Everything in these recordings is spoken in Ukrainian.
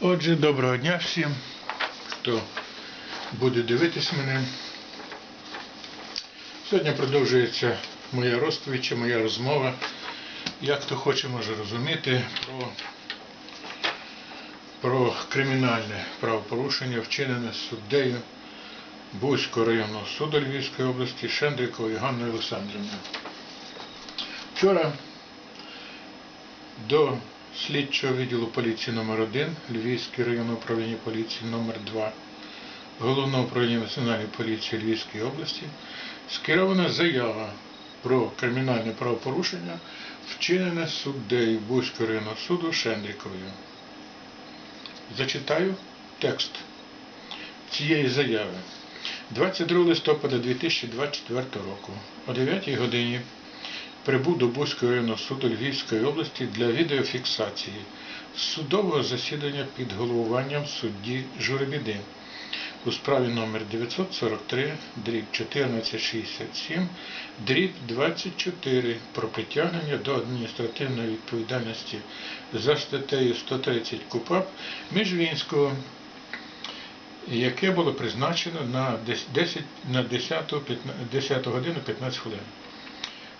Отже, доброго дня всім, хто буде дивитись мене. Сьогодні продовжується моя розповідь, моя розмова. Як хто хоче, може розуміти про, про кримінальне правопорушення, вчинене суддею Бузького районного суду Львівської області Шендріковою Ганною Олександрівною. Вчора до слідчого відділу поліції номер 1 Львівське районне управління поліції номер 2 Головного управління Національної поліції Львівської області скерована заява про кримінальне правопорушення, вчинене суддею Бузького районного суду Шендріковою. Зачитаю текст цієї заяви. 22 листопада 2024 року о 9 годині прибув до Бузького районного суду Львівської області для відеофіксації судового засідання під головуванням судді Журебіди у справі номер 943 дріб 1467 дріб 24 про притягнення до адміністративної відповідальності за статтею 130 КУПАП Міжвінського яке було призначено на 10, на 10, 10 годину 15 хвилин.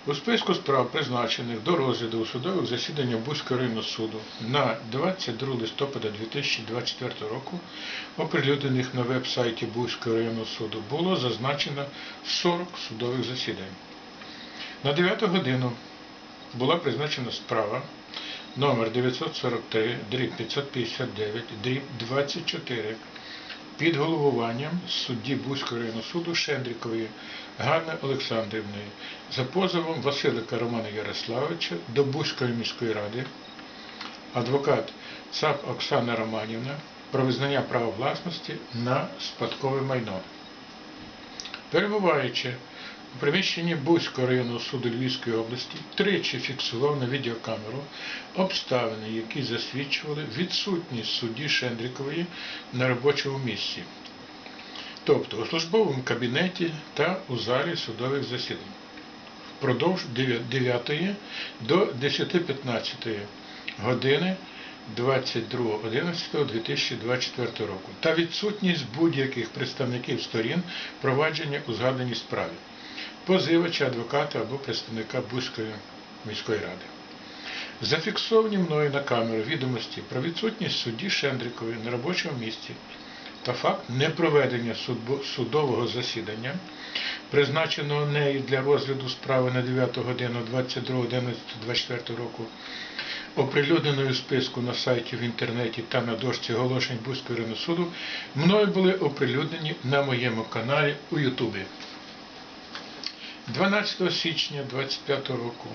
У списку справ, призначених до розгляду у судових засіданнях Бузького районного суду на 22 листопада 2024 року, оприлюднених на веб-сайті Бузького районного суду, було зазначено 40 судових засідань. На 9 годину була призначена справа номер 943 дріб 559 дріб 24 під головуванням судді Бузького районного суду Шендрікової Ганни Олександрівної за позовом Василика Романа Ярославовича до Бузької міської ради, адвокат ЦАП Оксана Романівна про визнання права власності на спадкове майно. Перебуваючи у приміщенні Бузького районного суду Львівської області, тричі фіксував на відеокамеру обставини, які засвідчували відсутність судді Шендрікової на робочому місці, тобто у службовому кабінеті та у залі судових засідань. Впродовж 9 до 10.15 години 22.11.2024 року та відсутність будь-яких представників сторін провадження у згаданій справі, позивача, адвоката або представника Бузької міської ради. Зафіксовані мною на камеру відомості про відсутність судді Шендрікової на робочому місці та факт непроведення судового засідання, призначеного нею для розгляду справи на 9 годину 22.11.24 року, оприлюдненою списку на сайті в інтернеті та на дошці оголошень Бузького районного суду, мною були оприлюднені на моєму каналі у Ютубі. 12 січня 2025 року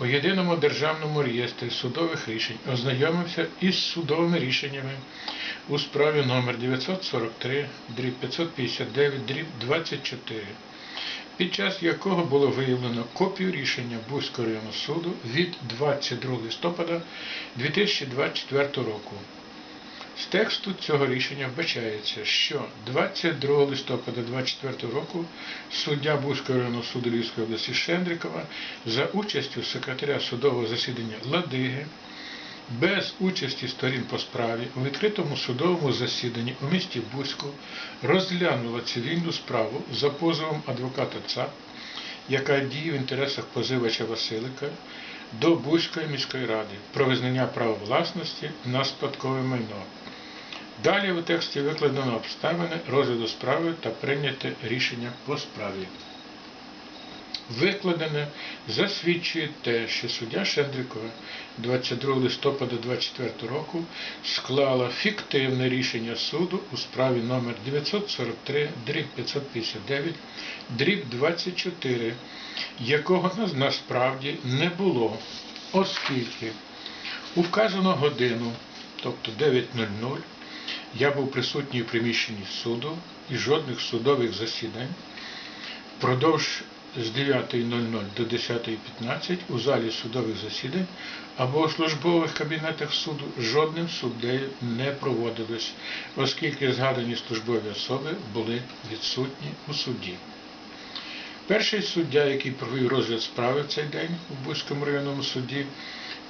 у єдиному державному реєстрі судових рішень ознайомився із судовими рішеннями у справі номер 943 дріб 559 дріб 24 під час якого було виявлено копію рішення Бузького районного суду від 22 листопада 2024 року. З тексту цього рішення вбачається, що 22 листопада 2024 року суддя Бузького районного суду Львівської області Шендрикова за участю секретаря судового засідання Ладиги без участі сторін по справі у відкритому судовому засіданні у місті Бузьку розглянула цивільну справу за позовом адвоката ЦАП, яка діє в інтересах позивача Василика до Бузької міської ради про визнання права власності на спадкове майно. Далі у тексті викладено обставини розгляду справи та прийняте рішення по справі. Викладене засвідчує те, що суддя Шендрикова 22 листопада 2024 року склала фіктивне рішення суду у справі номер 943 дріб 559 дріб 24, якого насправді не було, оскільки у вказану годину, тобто 9.00, я був присутній у приміщенні суду і жодних судових засідань впродовж з 9.00 до 10.15 у залі судових засідань або у службових кабінетах суду жодним суддею не проводилось, оскільки згадані службові особи були відсутні у суді. Перший суддя, який провів розгляд справи в цей день у Бузькому районному суді,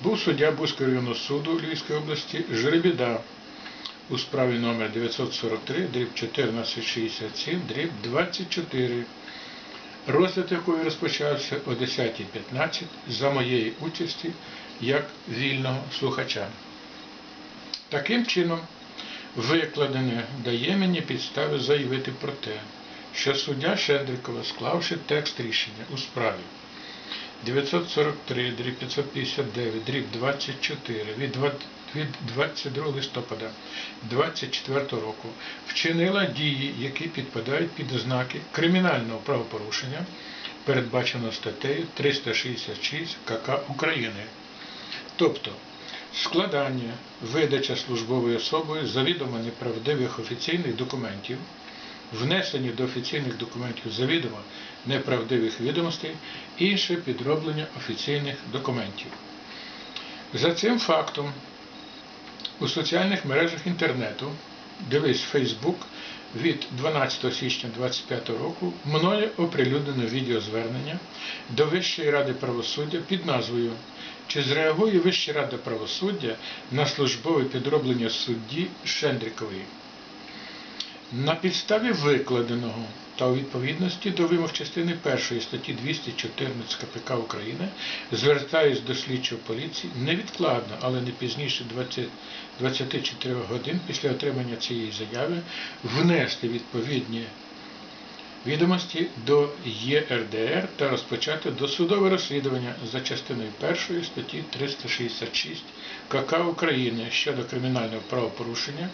був суддя Бузького районного суду Львівської області Жеребіда у справі номер 943, дріб 1467, дріб 24, розгляд якої розпочався о 10.15 за моєї участі як вільного слухача. Таким чином, викладене дає мені підстави заявити про те, що суддя Шендрикова, склавши текст рішення у справі 943, дріб 559, дріб 24 від 20 від 22 листопада 24 року вчинила дії, які підпадають під ознаки кримінального правопорушення, передбачено статтею 366 КК України. Тобто складання, видача службовою особою завідомо неправдивих офіційних документів, внесення до офіційних документів завідомо неправдивих відомостей, інше підроблення офіційних документів. За цим фактом у соціальних мережах інтернету, дивись Фейсбук, від 12 січня 2025 року мною оприлюднено відеозвернення до Вищої ради правосуддя під назвою Чи зреагує Вища рада правосуддя на службове підроблення судді Шендрікової? На підставі викладеного та у відповідності до вимог частини 1 статті 214 КПК України звертаюсь до слідчого поліції невідкладно, але не пізніше 20, 24 годин після отримання цієї заяви внести відповідні відомості до ЄРДР та розпочати досудове розслідування за частиною 1 статті 366 КК України щодо кримінального правопорушення,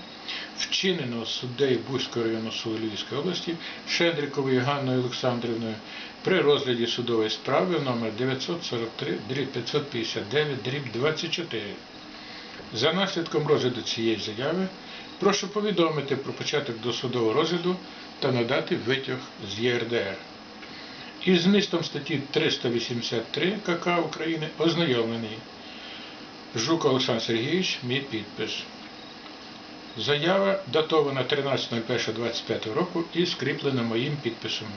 вчиненого суддею Бузького районного суду Львівської області Шендріковою Ганною Олександрівною при розгляді судової справи номер 943 дріб 559 дріб 24. За наслідком розгляду цієї заяви прошу повідомити про початок досудового розгляду та надати витяг з ЄРДР. Із змістом статті 383 КК України ознайомлений Жук Олександр Сергійович, мій підпис. Заява датована 13.01.25 року і скріплена моїм підписом.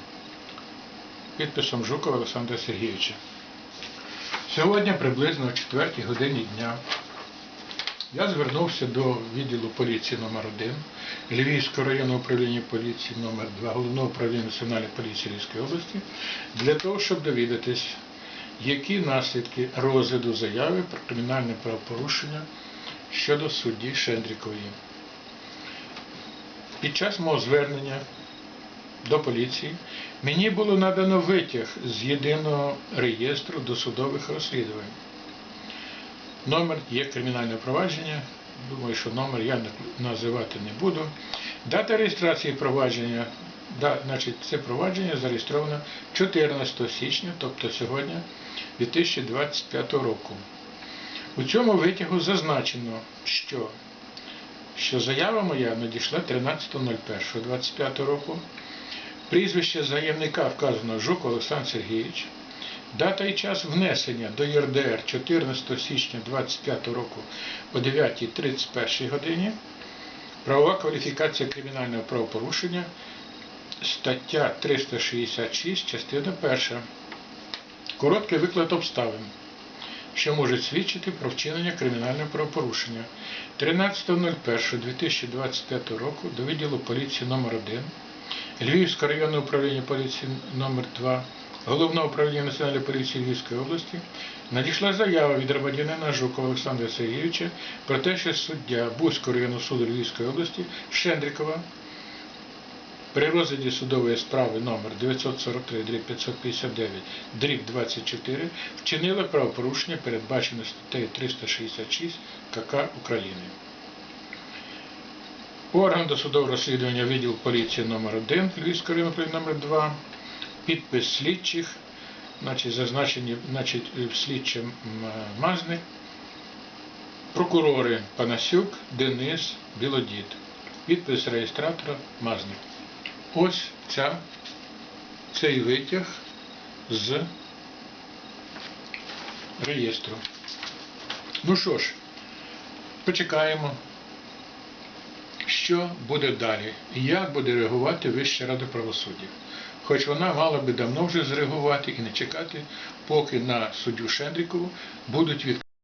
Підписом Жукова Олександра Сергійовича. Сьогодні приблизно о 4 годині дня я звернувся до відділу поліції номер 1 Львівського районного управління поліції номер 2 Головного управління Національної поліції Львівської області для того, щоб довідатись, які наслідки розгляду заяви про кримінальне правопорушення щодо судді Шендрікової. Під час мого звернення до поліції мені було надано витяг з єдиного реєстру досудових розслідувань. Номер є кримінальне провадження. Думаю, що номер я називати не буду. Дата реєстрації провадження, да, значить, це провадження зареєстровано 14 січня, тобто сьогодні 2025 року. У цьому витягу зазначено, що, що заява моя надійшла 13.01.25 року. Прізвище заявника вказано Жук Олександр Сергійович. Дата і час внесення до ЄРДР 14 січня 2025 року о 9.31 годині. Правова кваліфікація кримінального правопорушення. Стаття 366, частина 1. Короткий виклад обставин, що може свідчити про вчинення кримінального правопорушення. 13.01.2025 року до відділу поліції номер 1 Львівського районного управління поліції номер 2 Головного управління Національної поліції Львівської області надійшла заява від громадянина Жукова Олександра Сергійовича про те, що суддя Бузького районного суду Львівської області Шендрикова при розгляді судової справи номер 943 559 дріб 24 вчинила правопорушення, передбачене статтею 366 КК України. Орган досудового розслідування відділ поліції номер 1 Львівського району номер 2 підпис слідчих, значить, зазначені значить, слідчим Мазник, прокурори Панасюк, Денис, Білодід. Підпис реєстратора Мазник. Ось ця, цей витяг з реєстру. Ну що ж, почекаємо, що буде далі і як буде реагувати Вища Рада правосуддя. Хоч вона мала би давно вже зреагувати і не чекати, поки на суддю Шендрікову будуть від